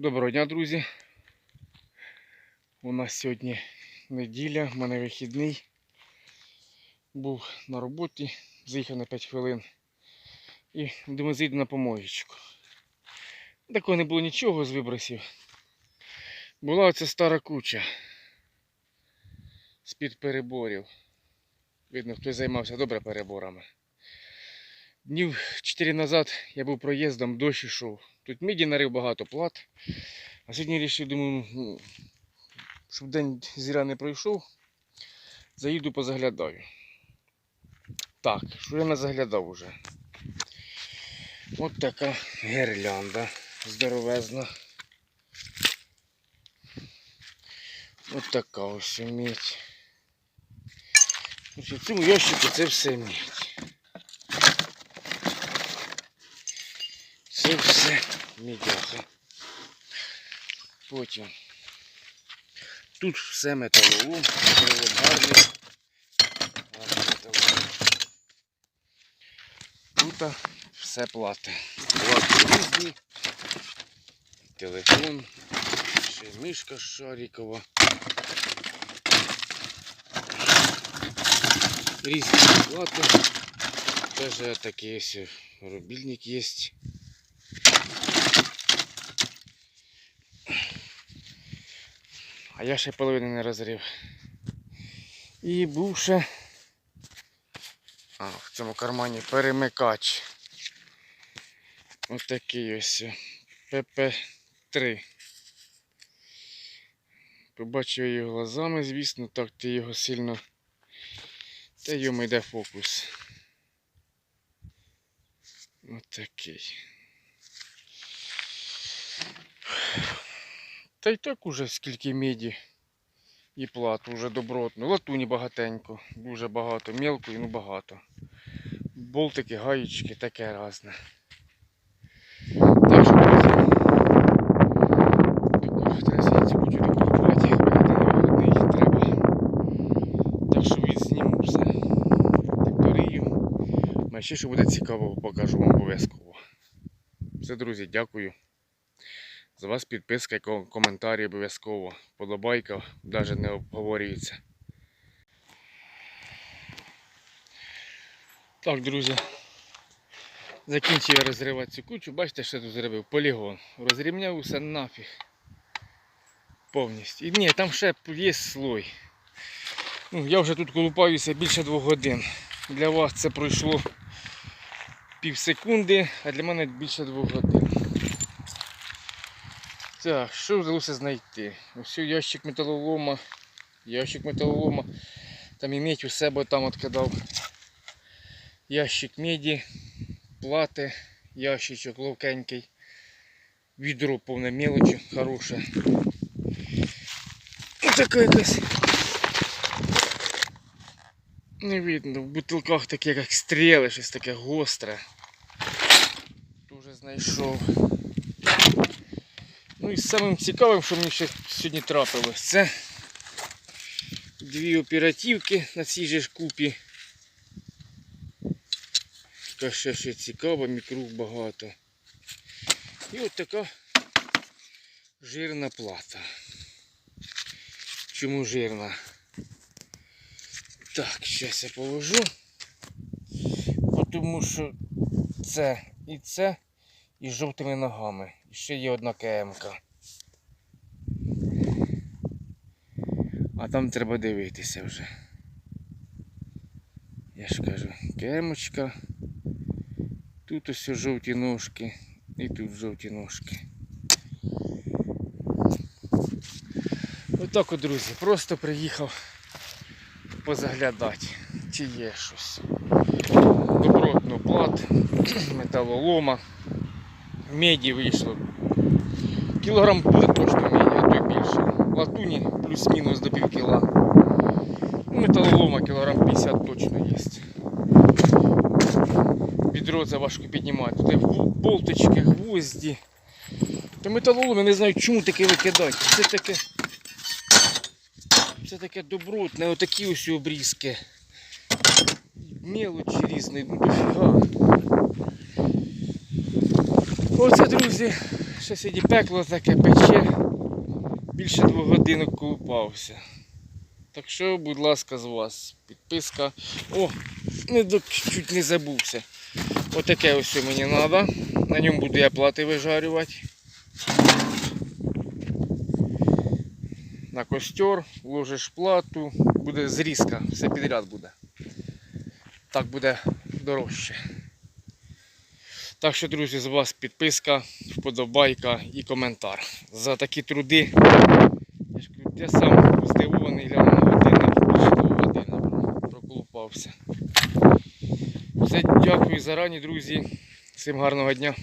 Доброго дня, друзі. У нас сьогодні неділя, в мене вихідний. Був на роботі, заїхав на 5 хвилин і думаю, зайду на помоєчку. Такого не було нічого з вибросів. Була оця стара куча з-під переборів. Видно, хтось займався добре переборами. Днів 4 назад я був проїздом, дощ ішов. Тут міді нарив багато плат. А сьогодні вирішив, думаю, ну, щоб день зря не пройшов, заїду позаглядаю. Так, що я не заглядав уже? От така гірлянда здоровезна. От така ось мідь. У цьому ящику це все мідь. Це все. Потім тут все металолом, металолом. Тут все плати. Плати різні. Телефон, ще мишка шарикова. Різні плати. Теж такий рубільник є. А я ще половину не розрив. І був ще а, в цьому кармані перемикач. Ось такий ось ПП3. Побачив його глазами, звісно, так ти його сильно. Та йому йде фокус. Ось такий. Та й так уже скільки міді і плат, уже добротно. Латуні багатенько, дуже багато, мілкої, ну багато. Болтики, гаєчки, таке різне. Так що трясінці хочу докупувати, виходить треба. Так що відзніму все. Тракторію. А ще що буде цікаво, покажу вам обов'язково. Все, друзі, дякую. За вас підписка коментарі обов'язково. Подобайка навіть не обговорюється. Так, друзі. Закінчив я розривати цю кучу. Бачите, що я тут зробив? Полігон. Розрівняв усе нафіг. Повністю. І ні, там ще є слой. Ну, я вже тут колупаюся більше двох годин. Для вас це пройшло пів секунди, а для мене більше двох годин. Так, що вдалося знайти? Ось ящик металолома, ящик металолома. Там і медь у себе там откидав. Ящик меді, плати, ящичок ловкенький. Відро повне мелочі, хороше. Ось така якась. Не видно, в бутилках таке як стріли, щось таке гостре. Дуже знайшов. Ну і самим цікавим, що мені ще сьогодні трапилось, це дві оперативки на цій же ж купі. Така ще ще цікава, мікруг багато. І от така жирна плата. Чому жирна? Так, зараз я положу. Тому що це і це і жовтими ногами. І ще є одна КМК. А там треба дивитися вже. Я ж кажу, кемочка. Тут ось жовті ножки і тут жовті ножки. Отак от, друзі, просто приїхав позаглядати, чи є щось. Добротно плат, металолома, меді вийшло. Кілограм буде точно меді, а то й більше. Латуні плюс-мінус до пів кіла. Ну, металолома кілограм 50 точно є. Відро це важко піднімати. Тут болтички, гвозді. Та металолом я не знаю, чому таке викидати. Це таке. Це таке добротне, отакі ось обрізки. Мелочі різні, ну дофіга. Оце, друзі, ще сиді пекло таке пече. Більше двох годинок колупався. Так що, будь ласка, з вас підписка. О, не до... чуть не забувся. Отаке ось мені треба. На ньому буду я плати вижарювати. На костер, ложиш плату, буде зрізка, все підряд буде. Так буде дорожче. Так що, друзі, з вас підписка, вподобайка і коментар. За такі труди. Я ж я сам здивований глянув на годинник, пішло двох годин проколупався. Все, дякую зарані, друзі. Всім гарного дня.